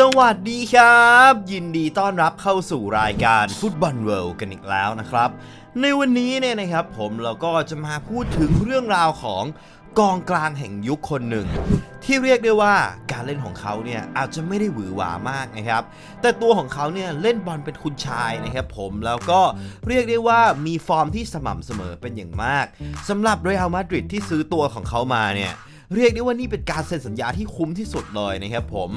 สวัสดีครับ ยินดีต้อนรับเข้าสู่รายการฟุตบอลเวิลด์กันอีกแล้วนะครับ ในวันนี้เนี่ยนะครับผมเราก็จะมาพูดถึงเรื่องราวของกองกลางแห่งยุคคนหนึ่ง ที่เรียกได้ว่าการเล่นของเขาเนี่ยอาจจะไม่ได้หวือหวามากนะครับ แต่ตัวของเขาเนี่ยเล่นบอลเป็นคุณชายนะครับผมแล้วก็เรียกได้ว่ามีฟอร์มที่สม่ำเสมอเป็นอย่างมากสำหรับเรอัลมาดริดที่ซื้อตัวของเขามาเนี่ย เรียกได้ว่านี่เป็นการเซ็นสัญญาที่คุ้มที่สุดเลยนะครับผม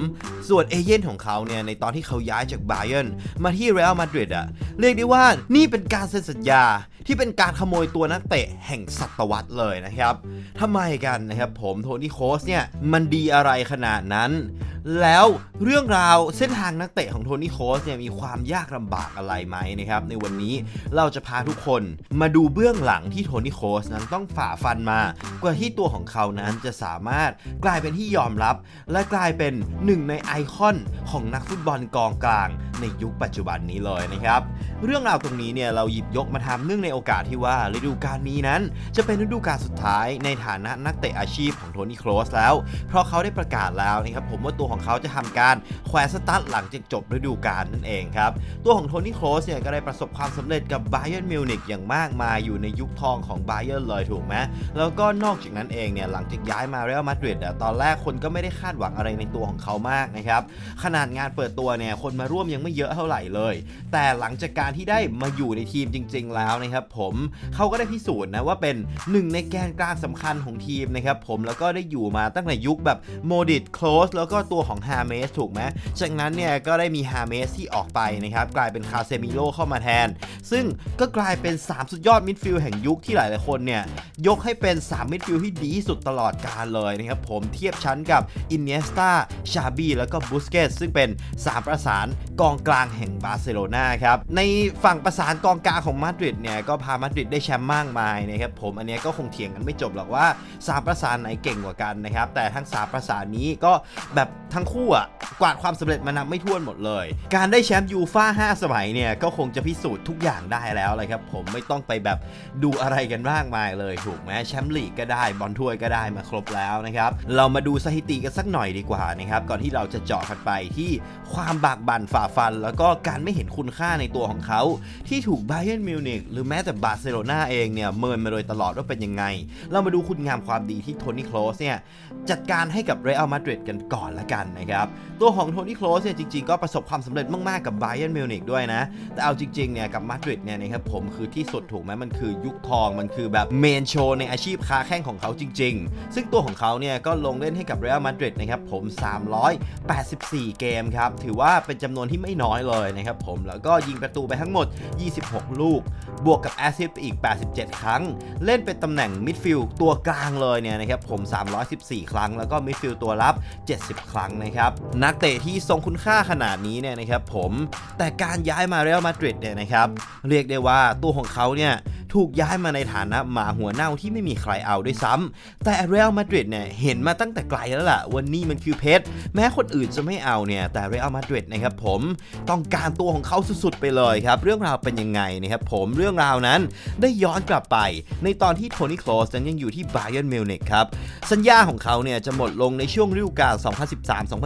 ส่วนเอเย่นของเขาเนี่ยในตอนที่เขาย้ายจากไบเ e ร์นมาที่เรอัลมาดริดอะเรียกได้ว่านี่เป็นการเซ็นสัญญาที่เป็นการขโมยตัวนักเตะแห่งศตวรรษเลยนะครับทำไมกันนะครับผมโทนี่โคสเนี่ยมันดีอะไรขนาดนั้น แล้วเรื่องราวเส้นทางนักเตะของโทนี่โคสเนี่ยมีความยากลำบากอะไรไหมนะครับ ในวันนี้เราจะพาทุกคนมาดูเบื้องหลังที่โทนี่โคสนั้นต้องฝ่าฟันมา กว่าที่ตัวของเขานั้นจะสามารถกลายเป็นที่ยอมรับ และกลายเป็นหนึ่งในไอคอนของนักฟุตบอลกองกลางในยุคปัจจุบันนี้เลยนะครับ เรื่องราวตรงนี้เนี่ยเราหยิบยกมาทำเนื่องในโอกาสที่ว่าฤดูกาลนี้นั้น จะเป็นฤดูกาลสุดท้ายในฐานะนักเตะอาชีพของโทนี่โครสแล้ว เพราะเขาได้ประกาศแล้วนะครับผมว่าตัวของเขาจะทำการแขวนสตาร์ทหลังจากจบฤดูกาลนั่นเองครับ ตัวของโทนี่โครสเนี่ยก็ได้ประสบความสำเร็จกับไบเ e ร์มิวนิกอย่างมากมายอยู่ในยุคทองของไบเ e ร์เลยถูกไหมแล้วก็นอกจากนั้นเองเนี่ยหลังจากย้ายมาเรอัลมาดริดตอนแรกคนก็ไม่ได้คาดหวังอะไรในตัวของเขามากนะครับขนาดงานเปิดตัวเนี่ยคนมาร่วมยังไม่เยอะเท่าไหร่เลย แต่หลังจากการที่ได้มาอยู่ในทีมจริง ๆ แล้วนะครับผมเขาก็ได้พิสูจน์นะว่าเป็นหนึ่งในแกนกลางสำคัญของทีมนะครับผมแล้วก็ได้อยู่มาตั้งแต่ยุคแบบโมดิตโคลสแล้วก็ตัวของฮาเมสถูกไหมจากนั้นเนี่ยก็ได้มีฮาเมสที่ออกไปนะครับกลายเป็นคาเซมิโลเข้ามาแทน ซึ่งก็กลายเป็น 3 สุดยอดมิดฟิลด์แห่งยุคที่หลายๆคนเนี่ยยกให้เป็น 3 มิดฟิลด์ที่ดีที่สุดตลอดกาลเลยนะครับผมเทียบชั้นกับอินเนสตาชาบีแล้วก็บุสเกตซึ่งเป็น 3 ประสานกองกลางแห่งบาร์เซโลนาครับในฝั่งประสานกองกลางของมาดริดเนี่ยก็พามาดริดได้แชมป์มากมายนะครับผมอันนี้ก็คงเถียงกันไม่จบหรอกว่า 3 ประสานไหนเก่งกว่ากันนะครับแต่ทั้ง 3 ประสานนี้ก็แบบทั้งคู่อะกวาดความสำเร็จมานับไม่ถ้วนหมดเลย การได้แชมป์ยูฟ่า5สมัยเนี่ย ก็คงจะพิสูจน์ทุกอย่างได้แล้วเลยครับ ผมไม่ต้องไปแบบดูอะไรกันมากมายเลยถูกไหมแชมป์ลีกก็ได้บอลถ้วยก็ได้มาครบแล้วนะครับ เรามาดูสถิติกันสักหน่อยดีกว่านะครับก่อนที่เราจะเจาะกันไปที่ความบากบั่นฝ่าฟัน แล้วก็การไม่เห็นคุณค่าในตัวของเขา ที่ถูกไบเ e ร์นมิวนิกหรือแม้แต่บาร์เซโลนาเองเนี่ยเมินมาโดยตลอดว่าเป็นยังไง เรามาดูคุณงามความดีที่โทนี่โคลสเนี่ยจัดการให้กับเรอัลมาดริดกันก่อนละกันนะครับ ตัวของโทนี่โคลสเนี่ยจริงๆ ก็ประสบความสำเร็จมากๆ กับไบเ e ร์นมิวนิกด้วยนะ แต่เอาจริงๆเนี่ยกับมาดริดเนี่ยนะครับผมคือที่สุดถูกไหมมันคือยุคทองมันคือแบบเมนโชว์ในอาชีพค้าแข้งของเขาจริง ๆ ซึ่งตัวของเขาเนี่ยก็ลงเล่นให้กับเรอัลมาดริดนะครับผม 384 เกมครับถือว่าเป็นจำนวนที่ไม่น้อยเลยนะครับผมแล้วก็ยิงประตูไปทั้งหมด 26 ลูก บวกกับแอสซิสต์อีก 87 ครั้ง เล่นเป็นตำแหน่งมิดฟิลด์ตัวกลางเลยเนี่ยนะครับผม 314 ครั้ง แล้วก็มิดฟิลด์ตัวรับ 70 ครั้งนะครับ นักเตะที่ทรงคุณค่าขนาดนี้เนี่ยนะครับผมแต่การย้ายมาเรอัลมาดริดเนี่ยนะครับเรียกได้ว่าตัวของเขาเนี่ย ถูกย้ายมาในฐานะหมาหัวเน่าที่ไม่มีใครเอาด้วยซ้ำแต่เรอัลมาดริดเนี่ยเห็นมาตั้งแต่ไกลแล้วล่ะวันนี้มันคือเพชรแม้คนอื่นจะไม่เอาเนี่ยแต่เรอัลมาดริดนะครับผมต้องการตัวของเขาสุดๆไปเลยครับ เรื่องราวเป็นยังไงนะครับผมเรื่องราวนั้นได้ย้อนกลับไป ในตอนที่โทนี่โคลสนั้นยังอยู่ที่ไบเ e ร์นมิวนิกครับสัญญาของเขาเนี่ยจะหมดลงในช่วงฤดูกาล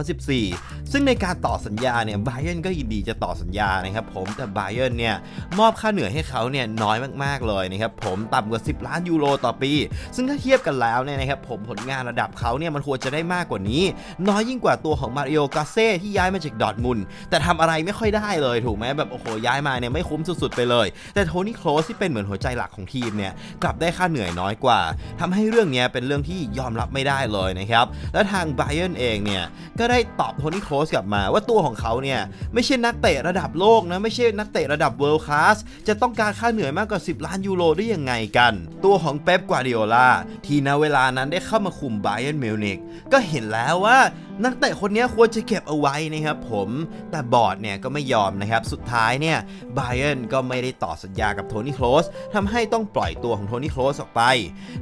2013-2014 ซึ่งในการต่อสัญญาเนี่ยไบเ e ร์นก็ยินดีจะต่อสัญญานะครับผมแต่ไบเ e ร์นเนี่ยมอบค่าเหนื่อยให้เขาเนี่ยน้อยมากๆเลยยนะครับผมต่ำกว่า 10 ล้านยูโรต่อปี ซึ่งถ้าเทียบกันแล้วเนี่ยนะครับผมผลงานระดับเขาเนี่ยมันควรจะได้มากกว่านี้ น้อยยิ่งกว่าตัวของมาริโอกาเซ่ที่ย้ายมาจากดอทมุนแต่ทำอะไรไม่ค่อยได้เลยถูกไหมแบบโอ้โหย้ายมาเนี่ยไม่คุ้มสุดๆไปเลย แต่โทนี่โคลสที่เป็นเหมือนหัวใจหลักของทีมเนี่ยกลับได้ค่าเหนื่อยน้อยกว่าทำให้เรื่องเนี้ยเป็นเรื่องที่ยอมรับไม่ได้เลยนะครับและทางไบเ e ร์นเองเนี่ยก็ได้ตอบโทนี่โคลสกลับมาว่าตัวของเขาเนี่ยไม่ใช่นักเตะระดับโลกนะไม่ใช่นักเตะระดับเวิลด์คลาสจะต้องการค่าเหนื่อยมากกว่า 10 ล้านยูโรได้ยังไงกัน ตัวของเป๊ปกวาดิโอลาที่ณเวลานั้นได้เข้ามาคุมไบเอร์นมิวนิกก็เห็นแล้วว่านักเตะคนนี้ควรจะเก็บเอาไว้นะครับผมแต่บอร์ดเนี่ยก็ไม่ยอมนะครับ สุดท้ายเนี่ยไบเ e ร์นก็ไม่ได้ต่อสัญญากับโทนี่โคลสทำให้ต้องปล่อยตัวของโทนี่โคลสออกไป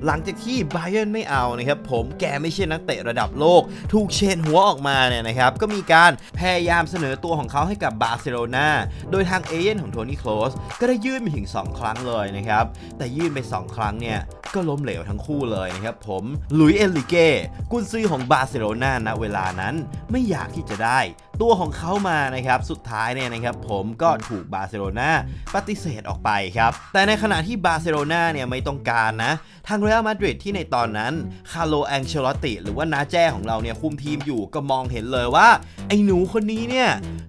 หลังจากที่ไบเ e ร์นไม่เอานะครับผมแกไม่ใช่นักเตะระดับโลก ถูกเชนหัวออกมาเนี่ยนะครับก็มีการพยายามเสนอตัวของเขาให้กับบาร์เซโลนาโดยทางเอเย่นของโทนี่โคลสก็ได้ยื่นไปถึง 2 ครั้งเลยนะครับแต่ยื่นไป 2 ครั้งเนี่ยก็ล้มเหลวทั้งคู่เลยนะครับผมลุยเอลิเก้กุนซือของบาร์เซโลนาณเวลาานั้นไม่อยากที่จะได้ ตัวของเขามานะครับสุดท้ายเนี่ยนะครับผมก็ถูกบาร์เซโลนาปฏิเสธออกไปครับแต่ในขณะที่บาร์เซโลนาเนี่ยไม่ต้องการนะทางเรอัลมาดริดที่ในตอนนั้นคาร์โลแองเชลตติ หรือว่านาแจ้ของเราเนี่ยคุมทีมอยู่ก็มองเห็นเลยว่า ไอ้หนูคนนี้เนี่ย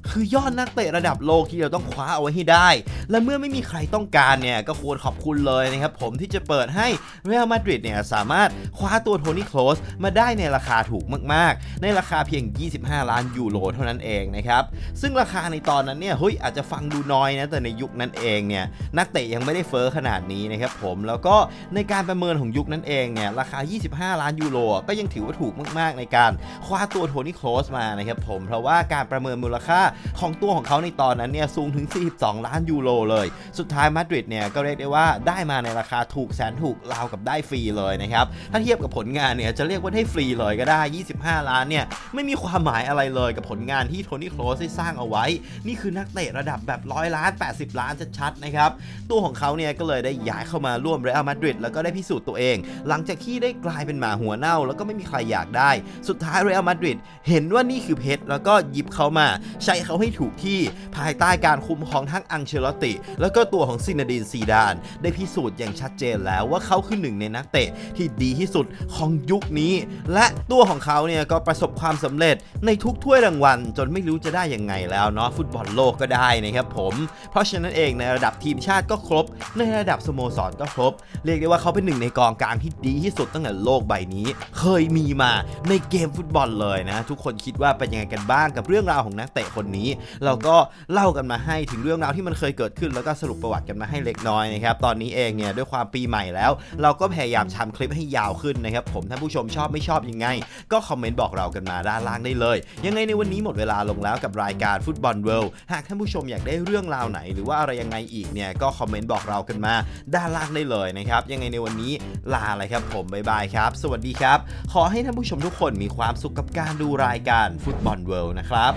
คือยอดนักเตะระดับโลกที่เราต้องคว้าเอาไว้ให้ได้ และเมื่อไม่มีใครต้องการเนี่ยก็ควรขอบคุณเลยนะครับผมที่จะเปิดให้เรอัลมาดริดเนี่ยสามารถคว้าตัวโทนี่โคลสมาได้ในราคาถูกมากๆ ในราราคาเพียง 25 ล้านยูโรเท่านั้นเองนะครับซึ่งราคาในตอนนั้นเนี่ยเฮ้ยอาจจะฟังดูน้อยนะแต่ในยุคนั้นเองเนี่ยนักเตะยังไม่ได้เฟอ้อขนาดนี้นะครับผมแล้วก็ในการประเมินของยุคนั้นเองเนี่ยราคา 25 ล้านยูโรก็ยังถือว่าถูกมาก ๆ ในการคว้าตัวโทนี่โคลสมานะครับผมเพราะว่าการประเมินมูลค่าของตัวของเขาในตอนนั้นเนี่ยสูงถึง 42 ล้านยูโรเลย สุดท้ายมาดริดเนี่ยก็เรียกได้ว่าได้มาในราคาถูกแสนถูกราวกับได้ฟรีเลยนะครับถ้าเทียบกับผลงานเนี่ยจะเรียกว่าได้ฟรีเลยก็ได้ 25 ล้านเนี่ยไม่มีความหมายอะไรเลยกับผลงานที่โทนี่โคลสได้สร้างเอาไว้ นี่คือนักเตะระดับแบบร้อยล้าน 80 ล้านชัดๆนะครับ ตัวของเขาเนี่ยก็เลยได้ย้ายเข้ามาร่วมเรอัลมาดริดแล้วก็ได้พิสูจน์ตัวเอง หลังจากที่ได้กลายเป็นหมาหัวเน่า แล้วก็ไม่มีใครอยากได้ สุดท้ายเรอัลมาดริดเห็นว่านี่คือเพชรแล้วก็หยิบเขามา ใช้เขาให้ถูกที่ภายใต้การคุมของทั้งอังเชลอตติ แล้วก็ตัวของซินาดินซีดาน ได้พิสูจน์อย่างชัดเจนแล้วว่าเขาคือหนึ่งในนักเตะที่ดีที่สุดของยุคนี้ และตัวของเขาเนี่ยก็ประสบความสำเร็จในทุกถ้วยรางวัล จนไม่รู้จะได้ยังไงแล้วเนาะฟุตบอลโลกก็ได้นะครับผม เพราะฉะนั้นเองในระดับทีมชาติก็ครบ ในระดับสโมสรก็ครบ เรียกได้ว่าเขาเป็นหนึ่งในกองกลางที่ดีที่สุดตั้งแต่โลกใบนี้ เคยมีมาในเกมฟุตบอลเลยนะ ทุกคนคิดว่าเป็นยังไงกันบ้างกับเรื่องราวของนักเตะคนนี้ เราก็เล่ากันมาให้ถึงเรื่องราวที่มันเคยเกิดขึ้น แล้วก็สรุปประวัติกันมาให้เล็กน้อยนะครับตอนนี้เองเนี่ยด้วยความปีใหม่แล้ว เราก็พยายามทำคลิปให้ยาวขึ้นนะครับผมถ้าผู้ชมชอบไม่ชอบยังไง ก็คอมเมนต์บอกเรากันมาด้านล่างได้เลย ยังไงในวันนี้หมดเวลาลงแล้วกับรายการฟุตบอลเวิลด์หากท่านผู้ชมอยากได้เรื่องราวไหน หรือว่าอะไรยังไงอีกเนี่ยก็คอมเมนต์บอกเรากันมาด้านล่างได้เลยนะครับ ยังไงในวันนี้ลาเลยครับผมบ๊ายบายครับ สวัสดีครับ ขอให้ท่านผู้ชมทุกคนมีความสุขกับการดูรายการฟุตบอลเวิลด์นะครับ